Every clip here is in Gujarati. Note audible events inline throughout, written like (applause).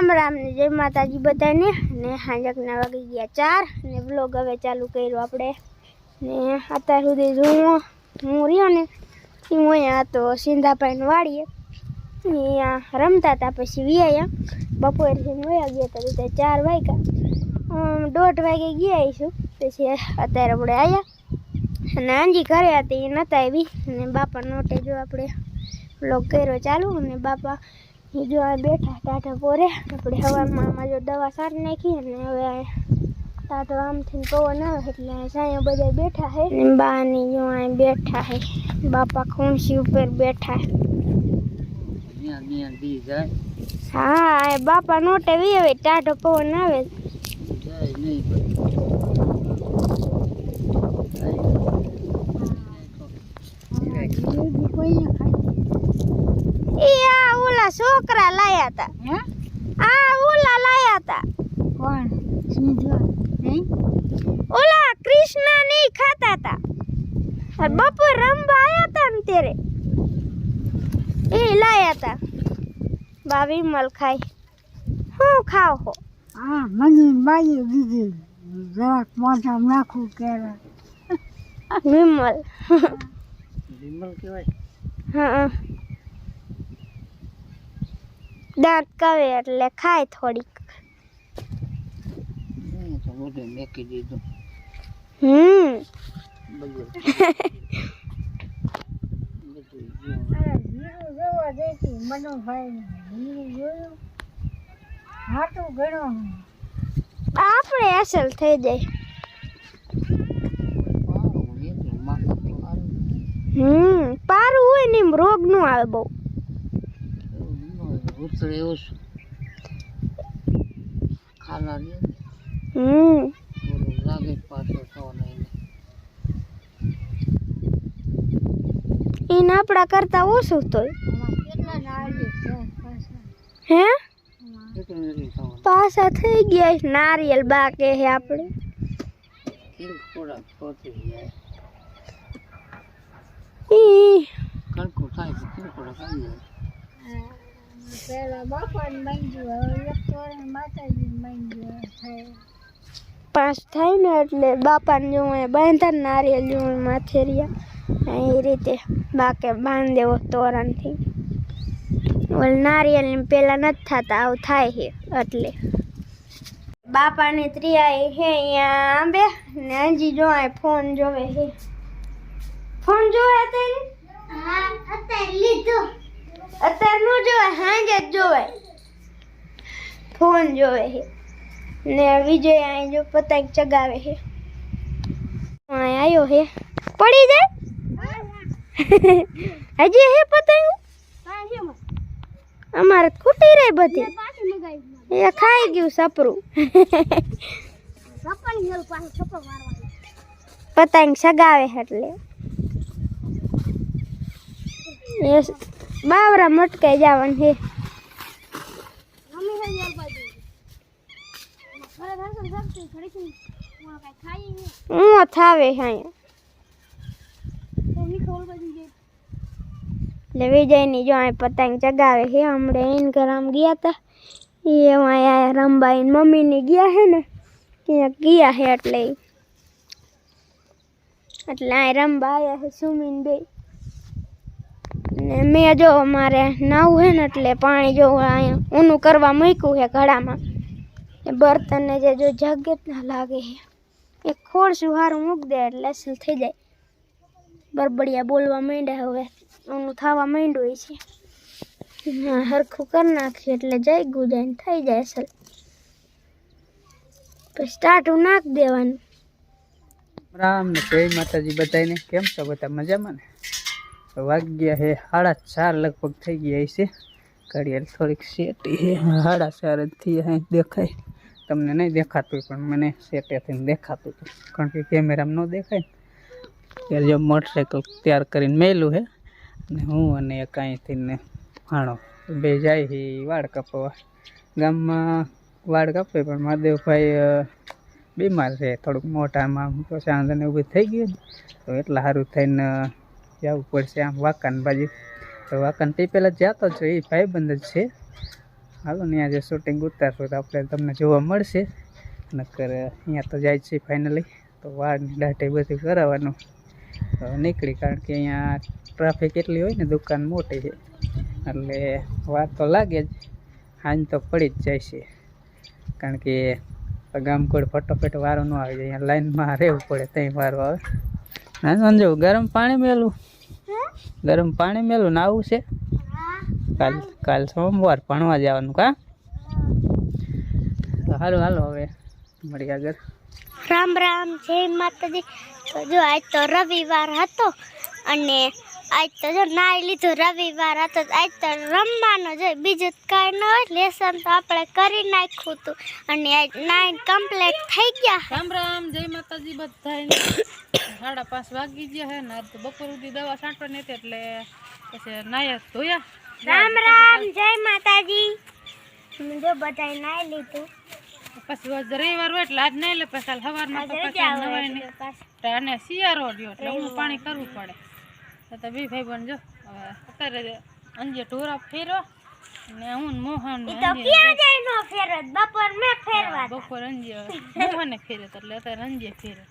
રામ રામ ને જય માતાજી બધાને. ને હાંજકના વાગી ગયા ચાર ને બ્લોગ હવે ચાલુ કર્યો આપણે. ને અત્યાર સુધી જો હું હું રહ્યો ને, એ હું અહીંયા હતો સિંધાભાઈને વાળીએ અહીંયા રમતા હતા પછી વ્યાયા. બપોરથી વયા ગયા હતા બધા ચાર વાગ્યા. દોઢ વાગે ગયા આવીશું. પછી અત્યારે આપણે આવ્યા અને આંજી ઘરે હતી, એ નહોતા આવી. અને બાપા નોટે જો આપણે બ્લોગ કર્યો ચાલુ. અને બાપા એ જો આ બેઠા ટાટા પોરે આપણે હવામાં આમાં જો દવા સારી નાખી અને હવે ટાટો આમથી પવન આવે એટલે સાંય બધા બેઠા હે બાની જો અહીં બેઠા હે બાપા ખૂણસી ઉપર બેઠા હે બાપા નોટે વી આવે ટાટો પવન આવે જાય નહીં ભાઈ એ આ છોકરા લાયા હતા આ ઓલા લાયા હતા કોણ? સિંધવા નહીં? ઓલા કૃષ્ણની ખાતા હતા બપોર રમવા આયા હતા ને ત્યારે. એ લાયા હતા બા વિમલ ખાઈ હું ખાવ હો? હા મને બાઈએ દીધી. જરાક મોઢા નાખું કેરા વિમલ. વિમલ કહેવાય. હા. દાંત કવે એટલે ખાય થોડીક. બધું મેકી દીધું. હમ. (laughs) આપણે અસલ થઈ જાય. હમ પારું હોય ને એમ રોગનું આવે બહુ. ન હોય. ઉતરે એવું શું ખાના દે હમ. લાગે પાછો તો નહીં એના આપણા કરતા ઓછું છે? પાછા હે પાછા થઈ ગયા છે. નારિયેલ બાકે હે આપણે ઈ. તો કેમ થોડાક આવી જાય પેલા બાપાને માંગ્યું હવે એક માંગ્યું થાય. પાંચ થાય ને એટલે બાપાને જોવે બાંધા ને નારિયેલ જોવે માથે રહ્યા. એ રીતે બાકે બાંધી દેવો તોરણથી. ઓલ નારિયેલ પેલા નથી થતા આવું થાય છે એટલે. બાપાની ત્રિયા છે અહીંયા આંબે ને હજી જોવાય ફોન જોવે છે. ફોન જોવે તે હા અત્યારે લીધો. અત્યારે નો જોવે હાંજે જ જોવે. ફોન જોવે છે. ને વિજય અહીં જો પતંગ ચગાવે છે. આવ્યો છે. પડી જાય? હજી હે પતંગ? અમારે ખૂટી રહી બધી. એ ખાઈ ગયું સપરું. પતંગ સગાવે એટલે. બાવરા મટકાઈ જવાનું છે. હું થાવે એટલે વિજયની જો અહીં પતંગ ચગાવે છે. હમણાં એને ઘર આમ ગયા હતા એ અહીંયા મમ્મી મમ્મીની ગયા છે ને ત્યાં ગયા છે એટલે. એટલે અહીં રંબા આવ્યા છે સુમીન બે ને મેં જો મારે નાવું હે ને એટલે પાણી જો અહીંયા ઊનું કરવા મૂક્યું છે ઘડામાં એ બર્તનને જે જો જગ ના લાગે છે એ ખોડશું સુહારું મૂક દે એટલે અસલ થઈ જાય. બરબડિયા બોલવા માંડ્યા હવે. ઊનું થવા માંડ્યું છે. હા, હરખું કરી નાખ્યું એટલે જઈ ગુજાઈને થઈ જાય અસલ. પછી સ્ટાર્ટું નાખ દેવાનું. રામ જય માતાજી બધાને કેમ છો બધા? મજામાં ને? તો વાગ્યા હે, સાડા ચાર લગભગ થઈ ગયા છે ઘડિયાળ થોડીક સેટી હે, સાડા ચારથી અહીં દેખાય. તમને નહીં દેખાતું પણ મને સેટેથી દેખાતું હતું. કારણ કે કેમેરામાં ન દેખાય ત્યારે જો મોટરસાઇકલ તૈયાર કરીને મેલું છે અને હું અને એક અહીંથી ને ભાણો. બે જાય છે વાળ કપવા. ગામમાં વાળ કાપે, પણ મહાદેવભાઈ બીમાર છે. થોડુંક મોટામાં પછી આંધને ઊભી થઈ ગયું તો એટલા સારું થઈને જવું પડશે આમ વાકાન બાજુ. તો વાંકાન તે પહેલાં જતો જ એ ભાઈબંધ જ છે. હાલો ને આજે શૂટિંગ ઉતારશું તો આપણે તમને જોવા મળશે. નકર અહીંયા તો જાય છે ફાઇનલી તો વાળની દાઢી બધું કરાવવાનું. નીકળી કારણ કે અહીંયા ટ્રાફિક એટલી હોય ને, દુકાન મોટી છે. એટલે વાર તો લાગે જ. હાંજ તો પડી જ જાય છે. કારણ કે ગામ કોઈ ફટોફટ વારો ન આવી જાય અહીંયા લાઈનમાં રહેવું પડે ત્યાં વારો આવે ના સમજો ગરમ પાણી મેલું. ગરમ પાણી મેલું નાવું છે. કાલ કાલ સોમવાર ભણવા જવાનું કા? હાલો હાલો હવે મળી આગળ. રામ રામ જય માતાજી. તો જો આજ તો રવિવાર હતો અને આજ તો જો નાઈ લીધું રવિવાર હતો આજ તો રમવાનો જો બીજું કાંઈ ન હોય લેસન તો આપણે કરી નાખ્યું હતું. અને આજ નાઈન કમ્પ્લીટ થઈ ગયા રામ રામ જય માતાજી બધા (coughs) સાડા પાંચ વાગી ગયા હે ને તો બપોર સુધી દવા છાંટવાની નથી એટલે પછી નાયા ધોયા. રામ રામ જય માતાજી. જો બધા નાઈ લીધું. પછી રવિવાર હોય એટલે આજ નહીં લે પછી સવારમાં તો પછી નવાય નહીં અને શિયાળો રહ્યો એટલે હું પાણી કરવું પડે. તો બે ભાઈ બન જો. અત્યારે અંજે ઢોરા ફેરો ને હું મોહન તો ક્યાં જાય નો ફેરો બપોર મે ફેરવા બપોર અંજે મોહને ફેરે તો એટલે અત્યારે અંજે ફેરે.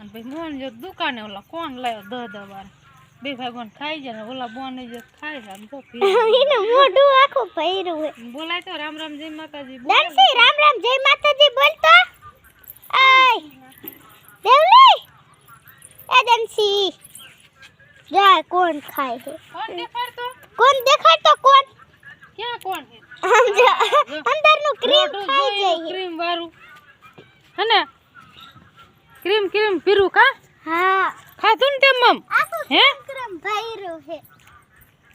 અને પછી મોહન જો દુકાને ઓલા કોણ લાવ્યો દહ દહ વાર બે ભાઈ બન ખાઈ જાય ને ઓલા બોન જો ખાઈ છે તો પીવે. (laughs) મોઢું આખું ભર્યું બોલાય તો રામ રામ જય માતાજી બોલ. દાનસી રામ રામ જય માતાજી બોલતો આય દેવલી એ દાનસી જા કોણ ખાય છે? કોણ દેખાડતો? કોણ કોણ? ક્યાં કોણ છે? અંદરનું ક્રીમ જોયું, જાય. ક્રીમ વાળું. હે ને? ક્રીમ ક્રીમ પીરું કા હા. ખાધું ને તેમ મમ હે? ક્રીમ ભર્યું છે.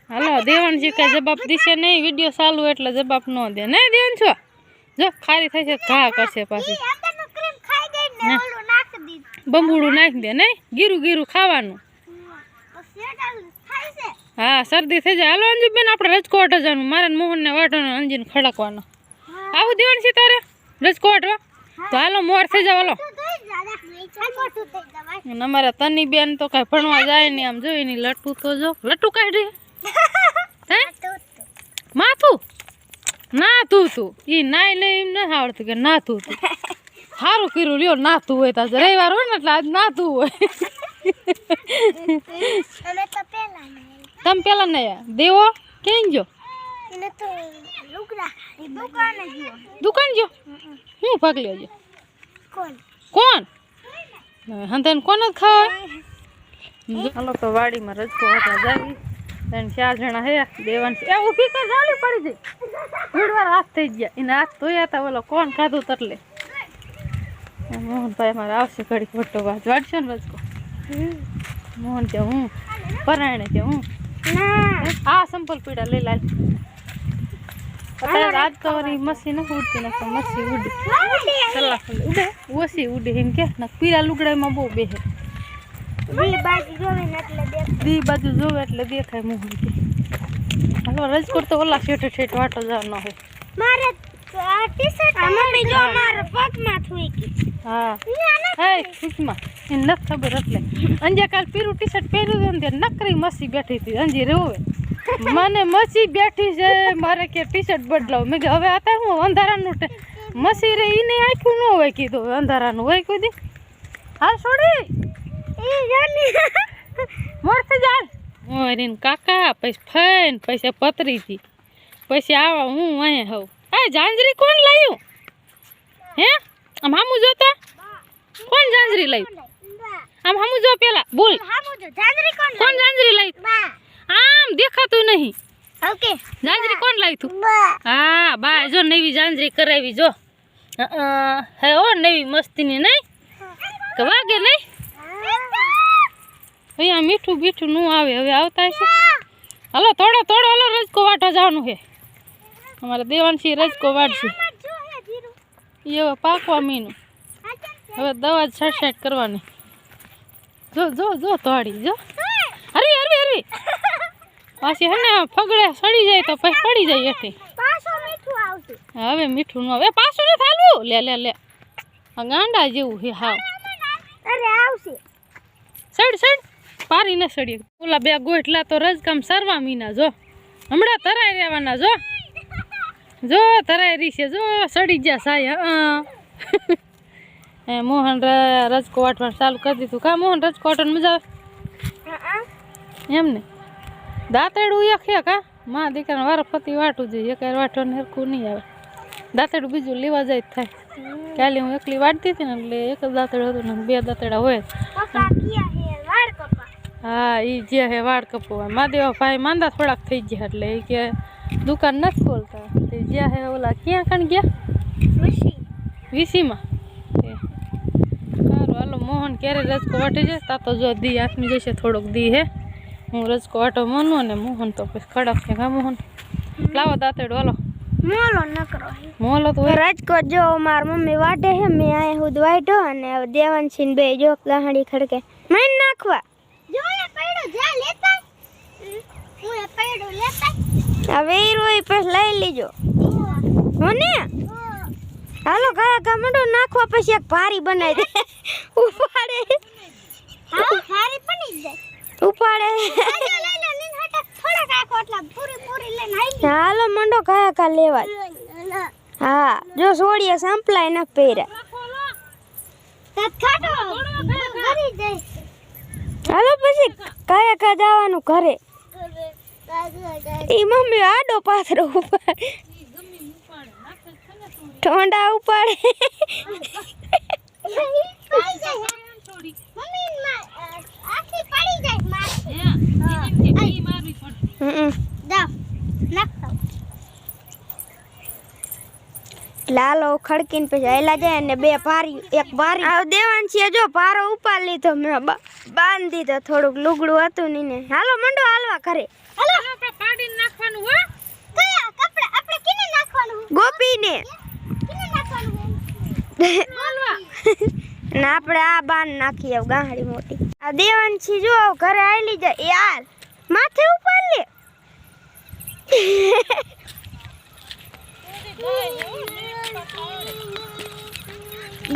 હાલો દેવાન છે કઈ જવાબ દીશે નહીં વીડિયો ચાલુ એટલે જવાબ ન દે. નહીં દેવાન છો? જો ખારી થશે ઘા કરશે પાછી. બંબુડું નાખી દે નહીં? ગીરું ગીરું ખાવાનું. ખાય છે હા શરદી થઈ જાય. હાલો અંજુબેન આપણે રજકોટ જવાનું. મારે મોહનને વાટવાનો અંજીને ખડકવાનો. આવું દેવાનું છે તારે? રજકોટ? તો હાલો મોર થઈ જાવ હાલો. અને અમારા તની બેન તો કાંઈ ભણવા જાય નહીં. આમ જોઈ નહીં લટું તો જો. લટું કાઢી હે માથું? ના તું તું. એ નાય નહીં એમ નથી આવડતું કે ના તું તું. (laughs) સારું કર્યું લ્યો નાતું હોય તો રવિવાર હોય ને એટલે આજ નાતું હોય. (laughs) અમે તો તમે પેલા ને દેવો ક્યાં લુગડા દુકાને જો હું ભાગ લેજો કોણ? કોણ? હંતાને કોણ જ ખાવા હાલો તો વાડીમાં રજકો હતા જાવી. ત્રણ ચાર જણા હે દેવાન એ ઊભી કર જાલી પડી જઈ. ભીડવાર હાથ થઈ ગયા. એને હાથ ધોયા હતા ઓલો કોણ ખાધું તરલે? મોહનભાઈ મારે આવશે ઘડી ખોટો વાત વાડશે ને રજકો? મોહન કે હું? પરાયણે કે હું? આ સંપલ પીડા લઈ લાલ. અત્યારે આજ તો વળી મસી નથી ઉડતી નથી મસી ઉડી. કલાક ઉડે. ઓછી ઉડે એમ કે ને પીળા લુગડામાં બહુ બેહે. બી બાજુ જોવે એટલે દેખ દી બાજુ જોવે એટલે દેખાય મોહન હાલો રાજકોટ તો ઓલા શેઠ શેઠ વાટો જવાનો હોય મારે આ ટી-શર્ટ મમ્મી જો મારા પગમાં થઈ ગઈ. હા. હે ખુશમાં. એને નથી ખબર એટલે. અંજે કાલ પીરું ટી શર્ટ પહેર્યું હતું ને નકરી મસી બેઠી હતી. અંજી રોવે મને મસી બેઠી છે મારે કે ટી શર્ટ બદલાવ. મેં કીધું હવે અત્યારે હું અંધારાનું ટ- મસી રે એને આખું ન હોય કીધું. અંધારાનું હોય કોઈ હા છોડી. ઈ જાની મોડ થઈ જાય મોરીન કાકા પછી ફેન પૈસા પતરી હતી પછી આવા હું અહીંયા હોઉં. જાંજરી કોણ લાવ્યું હે? આમ હામું જોતા કોણ જાંજરી લાવ્યું આમ હામું જો પેલા, બોલ. જો કોણ જાંજરી લાવી આમ દેખાતું નહીં. ઓકે જાંજરી કોણ લાવી તું? હા, બા, જો નવી જાંજરી કરાવી, જો. હે ઓ નવી મસ્તીની નહીં? કે વાગે નહીં? અહીંયા મીઠું બીઠું નું આવે, હવે આવતા હશે. હાલો થોડો થોડો હલો, રજકો વાટો જવાનું છે. અમારે દેવાનસી રજકો વાટશે એ હવે પાકવા મીનું. હવે દવા છટછટ કરવાની. જો જો જો તોડી જો. હરવી હરવી હરવી પાછી હે ને, ફગડે સડી જાય તો પછી પડી જાય એથી હવે મીઠું નું હવે ન પાછું નથી હાલવું. લે લે લે. ગાંડા જેવું છે હાવ. આવશે સડ સડ. પારી ન સડી ઓલા બે ગોઠલા તો રજકામ સરવા મીના, જો. હમણાં તરાઈ રહેવાના, જો. જો તરાયરી છે. જો સડી ગયા સાય હા મોહન રજકો વાટવાનું ચાલુ કરી દીધું. કા મોહન રજકો વાટવાનું મજા આવે? એમ ને? દાંતેડું એક હે કા? મા દીકરાને વારો ફતી વાટું જોઈએ. એક વાટવાનું હરખું નહીં આવે. દાંતેડું બીજું લેવા જાય થાય. કાલે હું એકલી વાટતી હતી ને એટલે એક જ દાંતેડું હતું ને બે દાંતેડા હોય હે? એ જે હે વાળ કપવા. માદેવા ભાઈ માંદા થોડાક થઈ ગયા એટલે એ કે દુકાન નથી ખોલતા. તે જ્યાં હે ઓલા ક્યાં કણ ગયા ખુશી વીસીમાં એ સારું હાલો મોહન ક્યારે રજકો વાટે છે તા તો જો દી આથમી જશે થોડોક દી હે હું રજકો વાટો માનું અને મોહન તો પછી ખડક છે કા મોહન લાવો દાંતેડો હાલો મોલો ન કરો મોલો તો હોય રાજકો જો માર મમ્મી વાટે હે મેં આયા હુદ વાટ્યો અને હવે દેવાનસિંહ બે જો ગાહડી ખડકે મને નાખવા જો એ પૈડો જા લેતા હું એ પૈડો લેતા હવે ઈ રોઈ પછી લઈ લીજો હોને હાલો કયા કમડો નાખવા પછી એક ભારી બનાવી દે. ઉપાડે. હા ભારી બની જાય. ઉપાડે. હાલો મંડો કયા કા લેવા હા જો સોડિયા સંપલાય ન પહેર્યા હાલો પછી કયા કા જવાનું ઘરે. ઈ મમ્મી આડો પાથરો ઉપાડ. ઠોંડા ઉપાડે. લાલો ખડકીને પછી આયલા જાય અને બે પારી એક પારી આવ દેવાન છે જો પારો ઉપાડ લીધો મેં બાંધી દીધો થોડુંક લુગડું હતું ની ને હાલો મંડો હાલવા ઘરે. હાલો. પાડીને નાખવાનું હોય કયા કપડા? આપણે કિને નાખવાનું? ગોપીને. (laughs) ના આપણે આ બાન નાખી આવ ગાહડી મોટી. આ દેવાન છી જો ઘરે આવેલી જાય. યાર માથે ઉપાડ લે.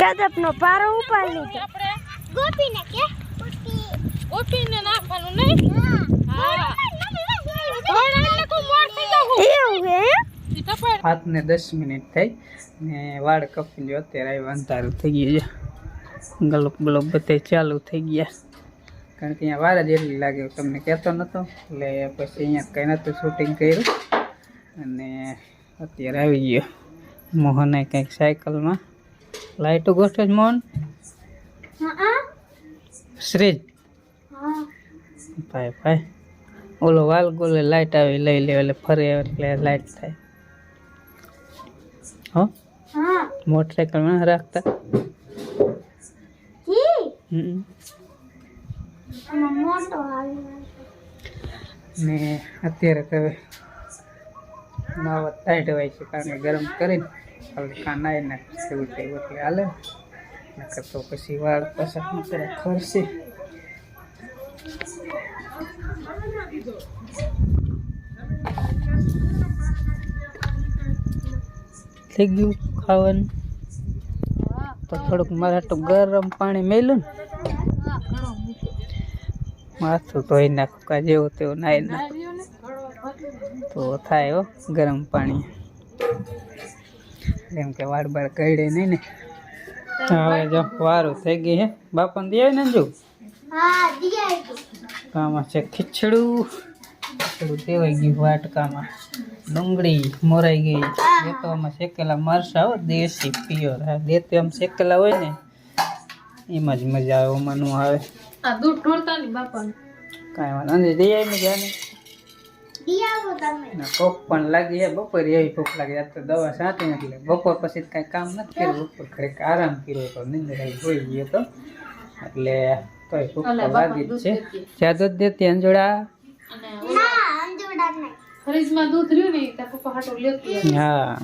ગદપનો પારો ઉપર લીધો આપણે ગોપીને કે? ગોપીને નાખવાનું નહીં? હા. જાવ એવું હે? ઈ ને દસ મિનિટ થઈ ને વાળ કપી લ્યો અત્યારે આવ્યા અંધારું થઈ ગયું છે. ગલોપ ગલોપ બધે ચાલુ થઈ ગયા. કારણ કે અહીંયા વાર જ એટલી લાગે તમને કહેતો નહોતો એટલે પછી અહીંયા કંઈ નહોતું શૂટિંગ કર્યું. અને અત્યારે આવી ગયો મોહને કંઈક સાયકલમાં. લાઈટો ગોઠવે જ મોહન. શ્રીજ. ભાઈ ભાઈ. ઓલો વાલ ગોલે લાઇટ આવી લઈ લે એટલે ફરે એટલે લાઇટ થાય. હો? હા. મોટરસાઇકલમાં રાખતા? ને અત્યારે તો નાવા ટાઈટ હોય છે કારણ કે ગરમ કરીને હવે કાનાઈ નાખશે ઉઠે એટલે હાલે. નકર તો પછી વાળ પાછા ખરશે. થઈ ગયું ખાવાનું. તો થોડુંક મારા તો ગરમ પાણી મેલું ને. માથું ધોઈ નાખું કા જેવું તેવું નાઈ નાખું. તો થાય હો ગરમ પાણી. એમ કે વાળ બાળ કઈડે નહીં ને. હવે જો વારું થઈ ગઈ હે. બાપાને દે ને જો આમાં છે ખીચડું. ખીચડું દેવાઈ ગયું વાટકામાં ડુંગળી મોરાઈ ગઈ. એ તો આમાં શેકેલા મરસા હો દેશી પ્યોર હા દેતે આમ શેકેલા હોય ને એમાં જ મજા આવે ઓમાં નું આવે. આ દૂધ ઢોળતા નહીં બાપાને? કાંઈ વાંધો નથી દઈ આવી જાને. દિયા તમે. ને ભૂખ પણ લાગી હે બપોરે એવી ભૂખ લાગી. તો દવા સાટી એટલે બપોર પછી કાંઈ કામ નથી કર્યું. બપોર ઘડીક આરામ કર્યો તો નિંદર હોઈ ગયો તો. એટલે તોય ભૂખ લાગી જ છે. જ્યાં દૂધ દેતી અંજોડા અને ના અંજોડા નહીં. ફ્રીજમાં દૂધ રહ્યું ને ત્યાં પપ્પા હાટું લેતી હા.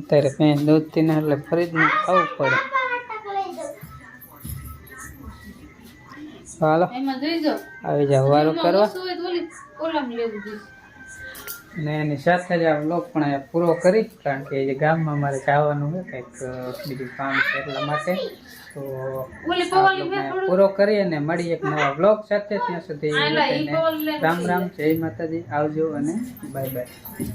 અત્યારે કંઈ દૂધ પીને એટલે ફરીજમાં ખાવું પડે. હાલો. આવી જાવ વારું કરવા. ને એની સાથે જ આ બ્લોગ પણ અહીંયા પૂરો કરી કારણ કે જે ગામમાં મારે જવાનું છે કંઈક બીજું કામ છે એટલા માટે. તો ને પૂરો કરી અને મળી એક નવા બ્લોગ સાથે ત્યાં સુધી. રામ રામ જય માતાજી આવજો અને બાય બાય